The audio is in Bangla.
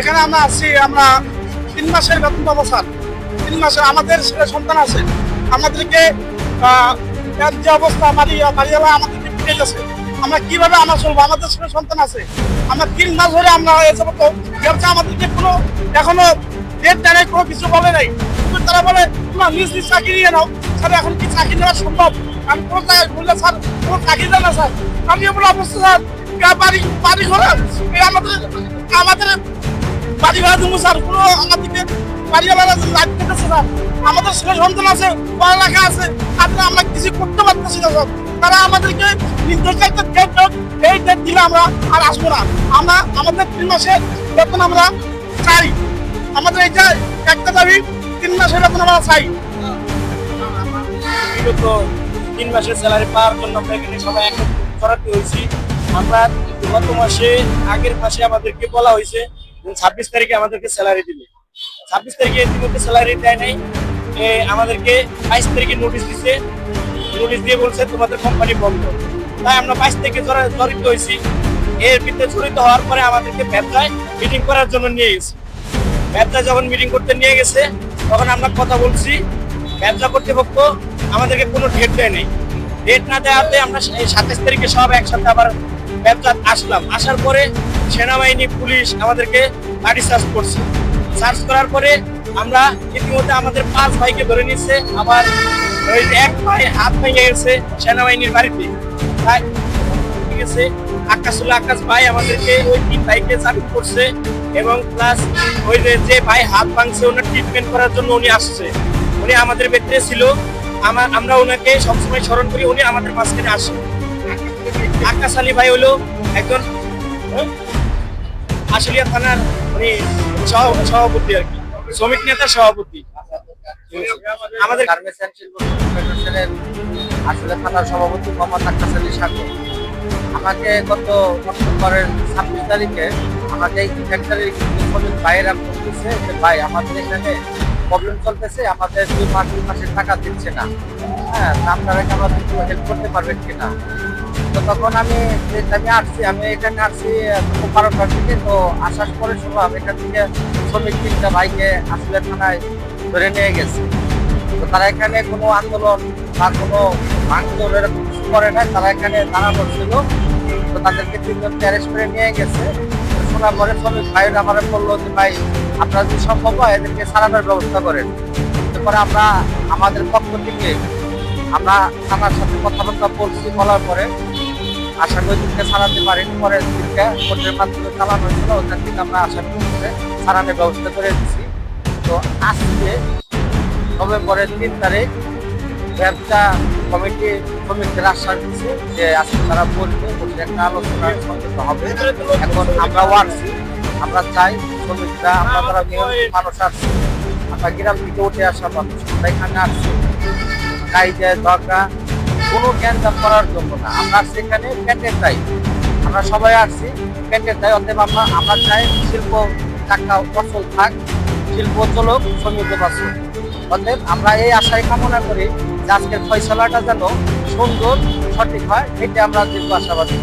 এখানে আমরা আসছি আমরা তিন মাসের বেতন পাবো, স্যার। তিন মাসে আমাদের ছেলে সন্তান আছে, আমাদেরকে যে অবস্থা, বাড়ি, বাড়িওয়ালা আমাদেরকে পিটে গেছে আমরা কীভাবে আমরা চলবো? আমাদের ছেলে সন্তান আছে, আমরা তিন মাস ধরে আমরা এসব তো। ব্যবসা আমাদেরকে কোনো, এখনও ডেট দেয় কোনো কিছু বলে নাই। তারা বলে, তোমরা নিজ নিজ চাকরি নিয়ে নাও। স্যার, এখন কি চাকরি নেওয়া সম্ভব? আমি কোনো জায়গায় বললে, স্যার, কোনো চাকরি দেয় না, স্যার। আমি বলে অবস্থা স্যার, বাড়ি বাড়ি ঘরে আমাদের আমাদের বাড়ি ভাড়া দেবো স্যার কোনো আমাদেরকে বাড়ি ভাড়া লাগতে গেছে স্যার, আমাদের ছেলে সন্তান আছে পড়ালেখা আছে তাতে আমরা কিছু করতে পারতেছি না স্যার। তারা আমাদেরকে নির্দিষ্ট একটা ডেট এই ডেট দিলে আমরা আর আসব না। আমরা আমাদের তিন মাসের বেতন আমরা চাই। আমাদের এইটা একটা দাবি, তিন মাসের বেতন আমরা চাই। তিন মাসের স্যালারি পাওয়ার জন্য আমরা এখানে সবাই একত্রিত করাতে হয়েছি। আমরা গত মাসে আগের মাসে আমাদেরকে বলা হয়েছে ছাব্বিশ তারিখে আমাদেরকে স্যালারি দিবে। ছাব্বিশ তারিখে ইতিমধ্যে স্যালারি দেয় নাই। আমাদেরকে বাইশ তারিখে নোটিশ দিছে। নোটিশ দিয়ে বলছে, তোমাদের কোম্পানি বন্ধ। তাই আমরা বাইশ থেকে জড়া- জড়িত হয়েছি এর ভিতরে জড়িত হওয়ার পরে আমাদেরকে ব্যবসায় মিটিং করার জন্য নিয়ে গেছে। ব্যবসা যখন মিটিং করতে নিয়ে গেছে, তখন আমরা কথা বলছি। ব্যবসা কর্তৃপক্ষ আমাদেরকে কোনো ডেট দেয় নেই। ডেট না দেওয়াতে আমরা সাতাশ তারিখে সব একসাথে আবার ব্যবসা আসলাম। আসার পরে সেনাবাহিনী, পুলিশ আমাদেরকে লাঠি সার্চ করছে। সার্চ করার পরে আমরা ইতিমধ্যে আমাদের পাঁচ ভাইকে ধরে নিচ্ছে আবার ওই এক ভাই হাত ভেঙে গেছে সেনাবাহিনীর বাড়িতে। তাই ঠিক আছে আকাশুল আকাশ ভাই আমাদেরকে ওই তিন ভাইকে জামিন করছে এবং প্লাস ওই যে ভাই হাত ভাঙছে, ওনার ট্রিটমেন্ট করার জন্য উনি আসছে। উনি আমাদের ব্যক্তিতে ছিল। আমার আমরা ওনাকে সবসময় স্মরণ করি, উনি আমাদের মাঝখানে আসে। আকাশ আলী ভাই হলো একজন? আশুলিয়া থানার উনি সভাপতি আর কি, শ্রমিক নেতার সভাপতি। আমাদের গার্মেন্টস শিল্প আসলে থানার সভাপতি মোহাম্মদ আক্কাস আলী সাগর। আমাকে গত অক্টোবরের ছাব্বিশ তারিখে আমাকে ফ্যাক্টরির ভাইয়েরা ফোন দিচ্ছে যে, ভাই, আমাদের এখানে প্রবলেম চলতেছে, আমাদের দুই মাস দুই মাসের টাকা দিচ্ছে না। হ্যাঁ আপনারা কি আমাদের হেল্প করতে পারবেন কিনা? তো তখন আমি আমি আসছি, আমি এখানে আসছি বারোটার দিকে তো আসার পরে শুনলাম এখান থেকে শ্রমিক তিনটা ভাইকে আসলে থানায় ধরে নিয়ে গেছে। তো তারা এখানে কোনো আন্দোলন বা কোনো ভাঙচুর এরকম করে নাই, তারা এখানে দাঁড়ানো ছিল। তো তাদেরকে তিনজনকে অ্যারেস্ট করে নিয়ে গেছে। শোনার পরে শ্রমিক ভাইয়ের আমার বলল যে, ভাই, আপনারা যদি সম্ভব হয় এদেরকে সারানোর ব্যবস্থা করেন। তারপরে আমরা আমাদের পক্ষ থেকে আমরা থানার সাথে কথাবার্তা বলছি বলার পরে আশা করি দিনকে সারাতে পারিনি, পরের দিনকে কোর্টের মাধ্যমে চালানো হয়েছিল ওখান থেকে আমরা আশা করে সারানোর ব্যবস্থা করে দিচ্ছি তো আজকে নভেম্বরের তিন তারিখ ব্যবসা কমিটি শ্রমিকদের আশ্বাস দিচ্ছে যে আজকে তারা বলবে, বসে একটা আলোচনা সংযুক্ত হবে। এখন আমরা আসছি আমরা চাই শ্রমিকরা, আমরা তারা মানুষ আসছি আমরা গ্রাম থেকে উঠে আসা মানুষ, আমরা এখানে আসছি। কাইজে দরকার কোনো জ্ঞানদান করার জন্য না। আমরা সেখানে পেটের চাই। আমরা সবাই আসছি পেটের চাই। অতএব আমরা আমরা চাই শিল্প টাকা অচল থাক, শিল্প চলক, শ্রমিক পাচ্ছি অতএব আমরা এই আশায় কামনা করি যে আজকের ফয়সলাটা যেন সুন্দর, সঠিক হয় এটা আমরা দীর্ঘ আশাবাদী।